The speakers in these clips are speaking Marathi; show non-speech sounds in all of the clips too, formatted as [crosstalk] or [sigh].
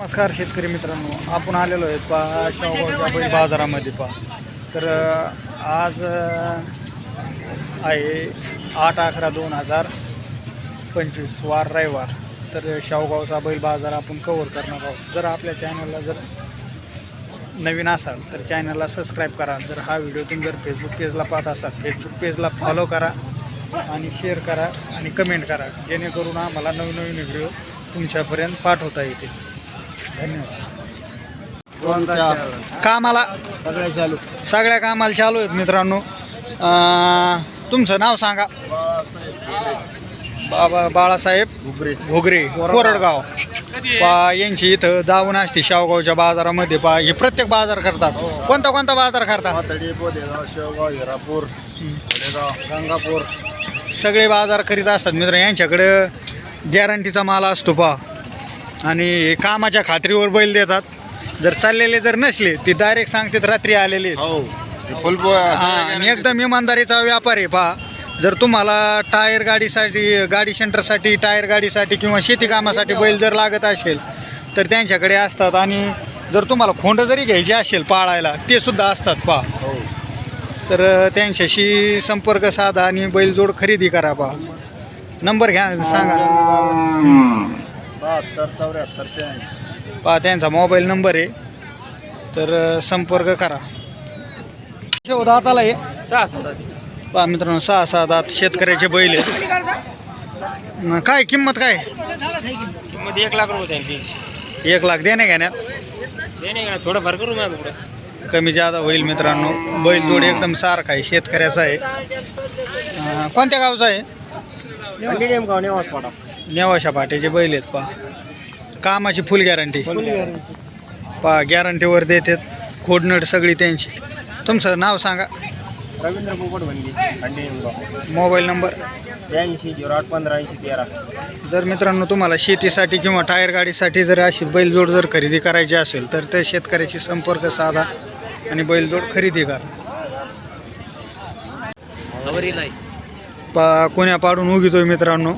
नमस्कार शेतकरी मित्रांनो आपण आलेलो आहे पहा बैल बाजारामध्ये पहा. तर आज आहे आठ अकरा दोन हजार पंचवीस वार रविवार. तर शावगावचा बैल बाजार आपण कवर करणार आहोत. जर आपल्या चॅनलला जर नवीन असाल तर चॅनलला सबस्क्राईब करा. जर हा व्हिडिओ तुम्ही जर फेसबुक पेजला पाहत असाल फेसबुक पेजला फॉलो करा आणि शेअर करा आणि कमेंट करा. जेणेकरून आम्हाला नवीन नवीन व्हिडिओ तुमच्यापर्यंत पाठवता येतील. धन्यवाद. कामाला सगळ्या चालू. सगळ्या कामाला चालू आहेत मित्रांनो. तुमचं नाव सांगा. बाबा बाळासाहेब घुगरे. घोगरे कोरडगाव. पा यांची इथं जाऊन असते शावगावच्या बाजारामध्ये. पा हे प्रत्येक बाजार करतात. कोणता कोणता बाजार करतात? शेवगाव हिरापूर गंगापूर. सगळे बाजार करीत असतात मित्र. यांच्याकडं गॅरंटीचा माल असतो पा. आणि हे कामाच्या खात्रीवर बैल देतात. जर चाललेले जर नसले ते डायरेक्ट सांगतात रात्री आलेले. हो. फुल आणि एकदम इमानदारीचा व्यापार आहे पहा. जर तुम्हाला टायर गाडीसाठी गाडी सेंटरसाठी टायर गाडीसाठी किंवा शेती कामासाठी बैल जर लागत असेल तर त्यांच्याकडे असतात. आणि जर तुम्हाला खोंड जरी घ्यायची असेल पाळायला ते सुद्धा असतात पहा. हो. तर त्यांच्याशी संपर्क साधा आणि बैलजोड खरेदी करा पहा. नंबर घ्या सांगा. बहात्तर चौऱ्याहत्तर शहाऐंशी. पहा त्यांचा मोबाईल नंबर आहे. तर अ, संपर्क करा. दाताला आहे सहा सहा पहा मित्रांनो सहा सहा दात शेतकऱ्याचे बैल आहेत. काय किंमत काय? किंमत एक लाख रुपये त्यांची एक लाख देणे घेण्यात ते नाही का थोडंफार करू मग पुढं. कमी जादा होईल मित्रांनो. बैल जोड एकदम सारखा आहे शेतकऱ्याचा आहे. अं, कोणत्या गावचा आहे? नेमगाव नेवास पाडा नेवाशा पाट्याचे बैल आहेत पहा. कामाची फुल गॅरंटी पहा गॅरंटीवर देतात. खोडनट सगळी त्यांची. तुमचं नाव सांगा. Ravindra Popat Nemgaon mobile number. ब्याऐंशी झिरो आठ पंधरा ऐंशी तेरा. जर मित्रांनो तुम्हाला शेतीसाठी किंवा टायर गाडीसाठी जर अशी बैलजोड जर खरेदी करायची असेल तर त्या शेतकऱ्याशी संपर्क साधा आणि बैलजोड खरेदी करा. पा कोण्या पाडून उगीतोय मित्रांनो.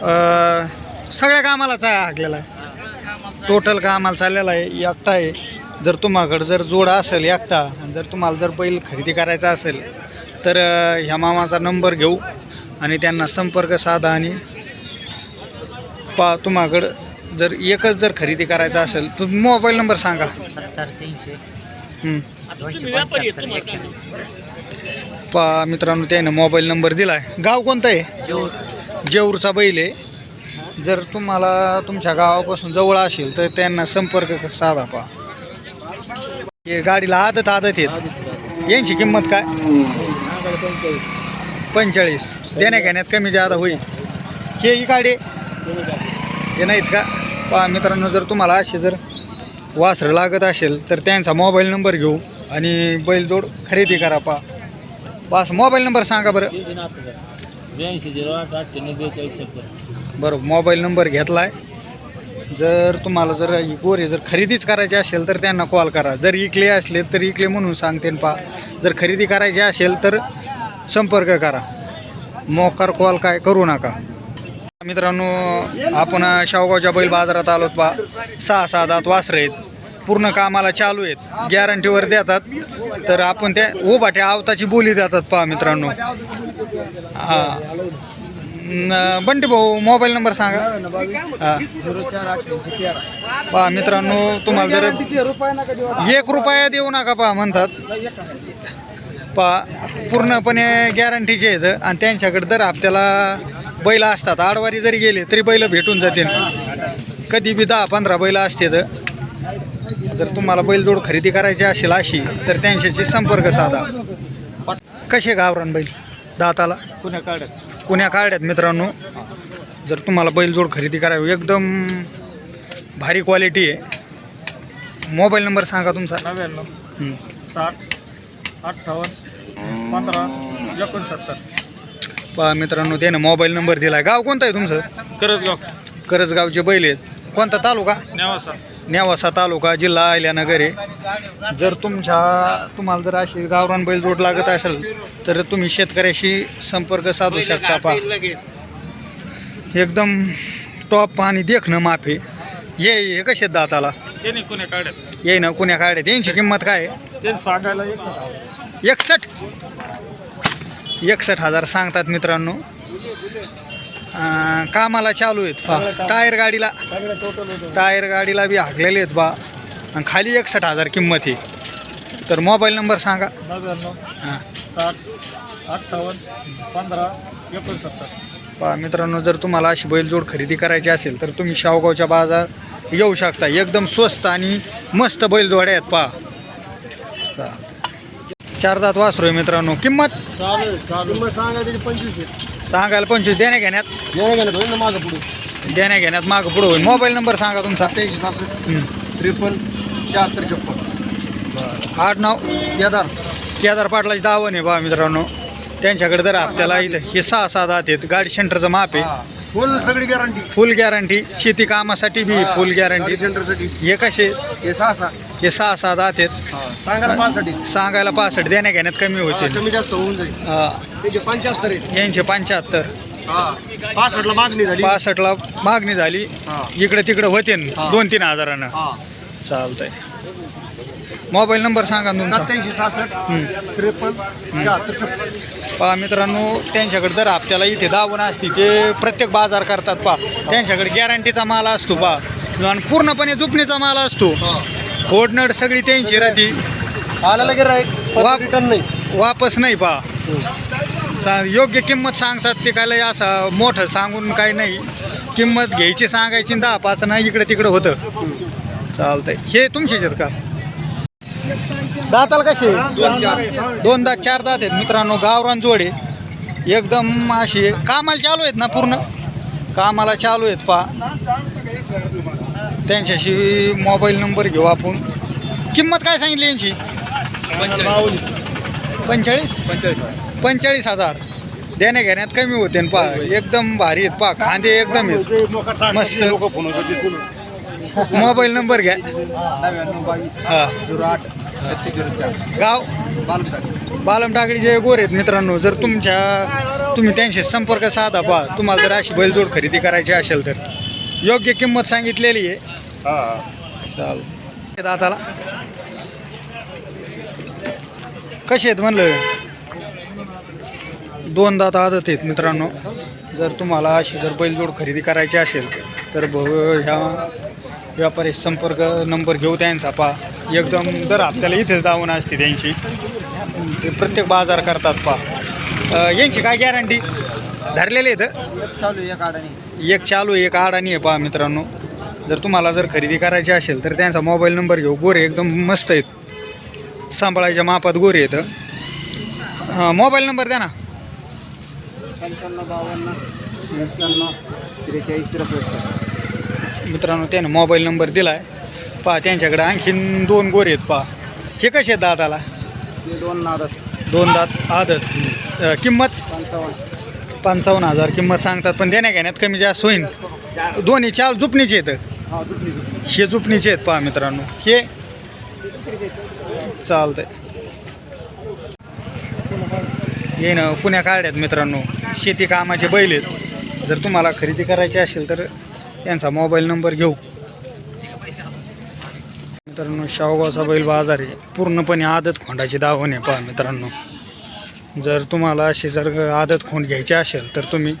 सगळ्या कामालाच आहे हाकलेला आहे. टोटल कामाला चाललेला आहे. एकटा आहे. जर तुम्हाकडं जर जोड असेल एकटा आणि जर तुम्हाला जर बैल खरेदी करायचा असेल तर ह्या मामाचा नंबर घेऊ आणि त्यांना संपर्क साधा आणि पा तुम्हाकडं जर एकच जर खरेदी करायचा असेल तर मोबाईल नंबर सांगा. पा मित्रांनो त्यानं मोबाईल नंबर दिला आहे गाव कोणतं आहे? जेऊरचा बैल आहे. जर तुम्हाला तुमच्या गावापासून जवळ असेल तर त्यांना संपर्क साधा पा हे गाडीला आदत आदत आहेत. यांची किंमत काय? पंचेचाळीस. देण्या घेण्यात कमी जादा होईल. हे ही गाडी हे नाहीत का? पहा मित्रांनो जर तुम्हाला असे जर वासरं लागत असेल तर त्यांचा मोबाईल नंबर घेऊ आणि बैलजोड खरेदी करा पा बस मोबाईल नंबर सांगा बरं. ब्याऐंशी झिरो आठ अठ्ठ्याण्णव बेचाळीस छप्पन. बरं मोबाईल नंबर घेतला आहे जर तुम्हाला जर ही गोरे जर खरेदीच करायची असेल तर त्यांना कॉल करा. जर इकले असले तर इकले म्हणून सांगते पा. जर खरेदी करायची असेल तर संपर्क करा. मोकार कॉल काय करू नका. मित्रांनो आपण शावगावच्या बैल बाजारात आलोत पा सहा सहा दात वासरं आहेत. पूर्ण कामाला चालू आहेत. गॅरंटीवर देतात. तर आपण त्या उभाट्या आवताची बोली देतात पहा मित्रांनो. हां. बंटी भाऊ मोबाईल नंबर सांगा. हां. पहा मित्रांनो तुम्हाला जर एक रुपया देऊ नका पहा म्हणतात. पहा पूर्णपणे गॅरंटीचे आहेत आणि त्यांच्याकडे दर हप्त्याला बैल असतात. आडवारी जरी गेले तरी बैल भेटून जातील. कधी बी दहा पंधरा बैल असते जर तुम्हाला बैलजोड खरेदी करायची असेल अशी तर त्यांच्याशी संपर्क साधा. कसे गावरान बैल? दाताला? पुण्या काढत. पुण्या काढ्यात मित्रांनो. जर तुम्हाला बैलजोड खरेदी करावी एकदम भारी क्वालिटी आहे. मोबाईल नंबर सांगा तुमचा. नव्याण्णव हं. साठ अठ्ठावन्न पंधरा एकोणसत्तर. पहा मित्रांनो त्यानं मोबाईल नंबर दिला आहे गाव कोणतं आहे तुमचं? करजगाव. करजगावचे बैल आहेत. कोणता तालुका? नेवासा. नेवासा तालुका जिल्हा अहिल्यानगर आहे. जर तुमच्या तुम्हाला जर अशी गावरान बैल जोड लागत असेल तर तुम्ही शेतकऱ्याशी संपर्क साधू शकता पहा. एकदम टॉप आणि देखणं माफ ये हे कसे दाताला? ये ना कुण्या काढ्यात? यांची किंमत काय एकसठ? एकसष्ट हजार सांगतात मित्रांनो. अं, कामाला चालू आहेत पा टायर गाडीला सगळं टोटल होतं टायर गाडीला बी हाकलेले आहेत बा आणि खाली एकसष्ट हजार किंमत आहे. तर मोबाईल नंबर सांगा. नव्याण्णव हां. साठ अठ्ठावन्न पंधरा एकोणसत्तर. पहा मित्रांनो जर तुम्हाला अशी बैलजोड खरेदी करायची असेल तर तुम्ही शावगावच्या बाजार येऊ शकता. एकदम स्वस्त आणि मस्त बैलजोड्या आहेत पहा. चार दात वासरू आहे मित्रांनो. किंमत? चालेल चालेल. मग सांगा त्याची पंचवीस सांगायला पंचवीस देण्या घेण्यात. आहे गेलं होईल ना माझं पुढे? देण्या घेण्यात मागं पुढं होईल. मोबाईल नंबर सांगा तुमचा. सत्याऐंशी सहासष्ट हं. त्रेपन्न शहात्तर छप्पन. आठ नाव केदार. केदार पाटलाची दावण आहे बा मित्रांनो. त्यांच्याकडे जर आपल्याला इथं हे सहा सहा दात आहेत. गाडी सेंटरचं माप आहे. फुल सगळी गॅरंटी फुल गॅरंटी शेती कामासाठी बी फुल गॅरंटी सेंटरसाठी. हे कसे? हे सहा सहा हे सहा सहा दात आहेत. सांगायला पाचसाठी सांगायला पासष्ट देण्या घेण्यात कमी हा, होतील. कमी जास्त होऊन जाईल. हा. त्याचे पंच्याहत्तर आहे यांचे पंच्याहत्तर. हा पासष्टला मागणी झाली. पासष्टला मागणी झाली. हा. इकडे तिकडे होते हा. दोन तीन हजारानं. हा. चालतंय. मोबाईल नंबर सांगा तुमचा. सत्याऐंशी सहासष्ट. त्रेपन्न शहात्तर छप्पन. पहा मित्रांनो त्यांच्याकडे जर हप्त्याला इथे दावण असते ते प्रत्येक बाजार करतात पा त्यांच्याकडे गॅरंटीचा माल असतो पा आणि पूर्णपणे दुपणीचा माल असतो. खोडनड सगळी त्यांची राहती. आला लगे राईट वा- रिटर्न नाही. वापस नाही पा. चा योग्य किंमत सांगतात ते काय लय असं मोठं सांगून काय नाही. किंमत घ्यायची सांगायची आणि दहा पाच नाही इकडे तिकडे होतं. चालतंय. हे आहेत का? दाताला कसे? दोन चार. दोन दात चार दात आहेत मित्रांनो. गावरान जोडे. एकदम अशी कामाला चालू आहेत ना पूर्ण? कामाला चालू आहेत पा. त्यांच्याशी मोबाईल नंबर घेऊ आपण. किंमत काय सांगितली यांची? पंचेचाळीस? पंचेचाळीस हजार. देण्या घेण्यात कमी होते पा एकदम भारी आहेत पा खांदे एकदम आहेत. मस्त. मोबाईल नंबर घ्या. गाव? बालमटाक बालम टाकडीचे गोर आहेत मित्रांनो जर तुमच्या तुम्ही त्यांशी संपर्क साधा पा तुम्हाला जर अशी बैलजोड खरेदी करायची असेल तर. योग्य किंमत सांगितलेली आहे. चाल. दाताला. कसे आहेत म्हणलं? दोन दात आदत आहेत मित्रांनो. जर तुम्हाला अशी जर बैलजोड खरेदी करायची असेल तर भ ह्या व्यापारी संपर्क नंबर घेऊ त्यांचा पा. एकदम दर हप्त्याला इथेच दावण असते त्यांची. ते प्रत्येक बाजार करतात पा. यांची काय गॅरंटी धरलेले आहेत? चालू एक अडाणी एक चालू एक आडाणी आहे पहा मित्रांनो. जर तुम्हाला जर खरेदी करायची असेल तर त्यांचा मोबाईल नंबर घेऊ. गोरे एकदम मस्त आहेत. सांभाळायच्या मापात गोरे आहेत. मोबाईल नंबर द्या ना. मित्रांनो त्यानं मोबाईल नंबर दिला आहे पहा त्यांच्याकडे आणखीन दोन गोरे आहेत पहा. हे कसे आहेत दाताला? ते दोन नादत दोन दात आदत. किंमत? पंचावन्न. पंचावन्न हजार किंमत सांगतात पण देण्या घेण्यात कमी जास्त होईल दोन्ही चार जुपणीचे आहेत. हे जुपणीचे आहेत पहा मित्रांनो. हे चालतंय. हे ना पुण्या काढ्यात मित्रांनो. शेती कामाचे बैल आहेत. जर तुम्हाला खरेदी करायची असेल तर त्यांचा मोबाईल नंबर घेऊ. मित्रांनो शावगावचा बैल बाजार आहे. पूर्णपणे आदत खोंडाची दावण आहे पहा मित्रांनो. जर तुम्हाला अशी जर आदत खोंड घ्यायची असेल तर तुम्ही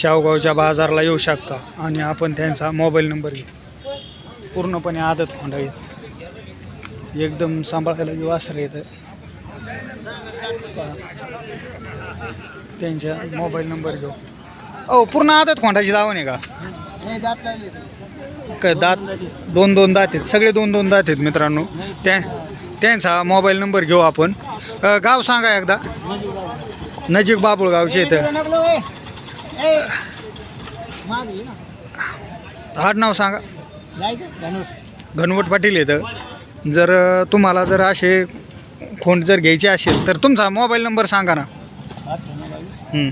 शावगावच्या बाजारला येऊ शकता आणि आपण त्यांचा मोबाईल नंबर घेऊ. पूर्णपणे आदत खोंड आहेत एकदम सांभाळायला वासर येतं. त्यांच्या मोबाईल नंबर घेऊ. अहो पूर्ण आदत खोंडाची दावण आहे क? दात दोन दोन दात आहेत. सगळे दोन दोन दात आहेत मित्रांनो. त्या त्यांचा मोबाईल नंबर घेऊ आपण. अ, गाव सांगा एकदा. नजीक बाबुळगावचे इथं. आडनाव सांगा. घनवट पाटील इथं. जर अ, तुम्हाला जर असे खोंड जर घ्यायचे असेल तर तुमचा मोबाईल नंबर सांगा ना. हं.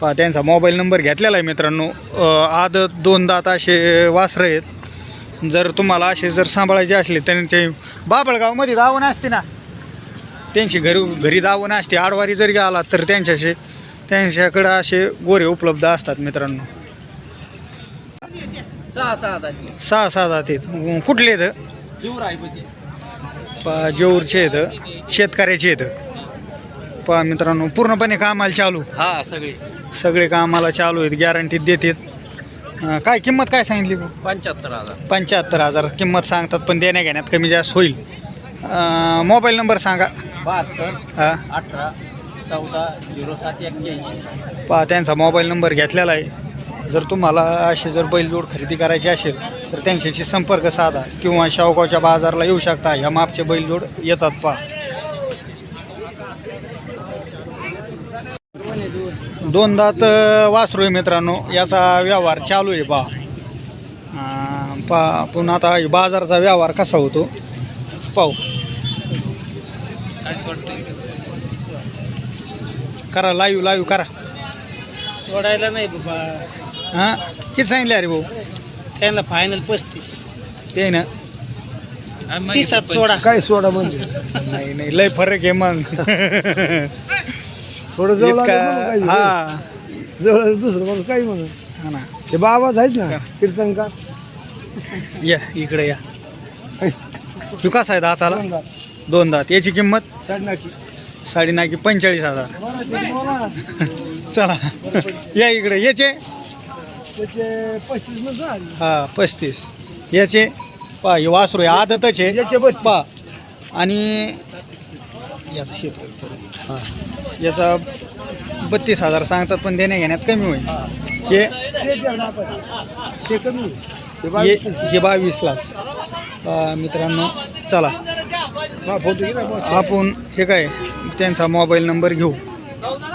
पहा त्यांचा मोबाईल नंबर घेतलेला आहे मित्रांनो. अ, आदत दोन दात असे वासरं आहेत. जर तुम्हाला असे जर सांभाळायचे असले त्यांचे बाबळगावमध्ये दावण असते ना. त्यांची घरी घरी दावण असते आडवारी जर गेला तर त्यांच्याशी त्यांच्याकडं असे गोरे उपलब्ध असतात मित्रांनो. सहा सहा सहा जात आहेत. कुठले आहेत? पा जेऊरचे आहेत शेतकऱ्याचे आहेत. पहा मित्रांनो पूर्णपणे कामाला चालू. हा सगळे. सगळे कामाला चालू आहेत गॅरंटीत देतात अं, काय किंमत काय सांगितली भाऊ? पंच्याहत्तर हजार. पंच्याहत्तर हजार. किंमत सांगतात पण देण्या घेण्यात कमी जास्त होईल. अं, मोबाईल नंबर सांगा. बहात्तर हा. अठरा चौदा झिरो सात एक्क्याऐंशी. पहा त्यांचा मोबाईल नंबर घेतलेला आहे. जर तुम्हाला अशी जर बैलजोड खरेदी करायची असेल तर त्यांच्याशी संपर्क साधा किंवा शावगावच्या बाजारला येऊ शकता. या मापचे बैलजोड येतात पहा. दोन दात अं, वासरू आहे मित्रांनो याचा व्यवहार चालू आहे अं, पहा पण आता बाजाराचा व्यवहार कसा होतो? पाहू. करा लाईव्ह लाईव्ह करा. सोडायला नाही बाबा. हां? किती सांगितले अरे भाऊ? त्यांना फायनल पस्तीस. ते ना? तीसात सोडा. काय सोडा म्हणजे? नाही नाही लय फरक आहे मग. [laughs] थोडं जवळ आलं. हा. जवळ दुसरं म्हणून काही म्हणून हा ना. ते बाबाच आहेत ना कीर्तनकार या इकडे या. तू कसा आहे दाताला? दोन दात. याची किंमत. साडे नाकी पंचेचाळीस हजार. बरं, ते बोला. चला. या इकडे. याचे? त्याचे पस्तीस झाले. हा पस्तीस. याचे? पा हे वासरू आहे. आदतच आहे. याचे बत्तीस. पा आणि याचं शेत हा. याचा बत्तीस हजार सांगतात पण देण्या घेण्यात कमी होईल. हे. ते कमी हे बावीस. हे बावीसलाच पहा मित्रांनो चला. आपण हे काय त्यांचा मोबाईल नंबर घेऊ.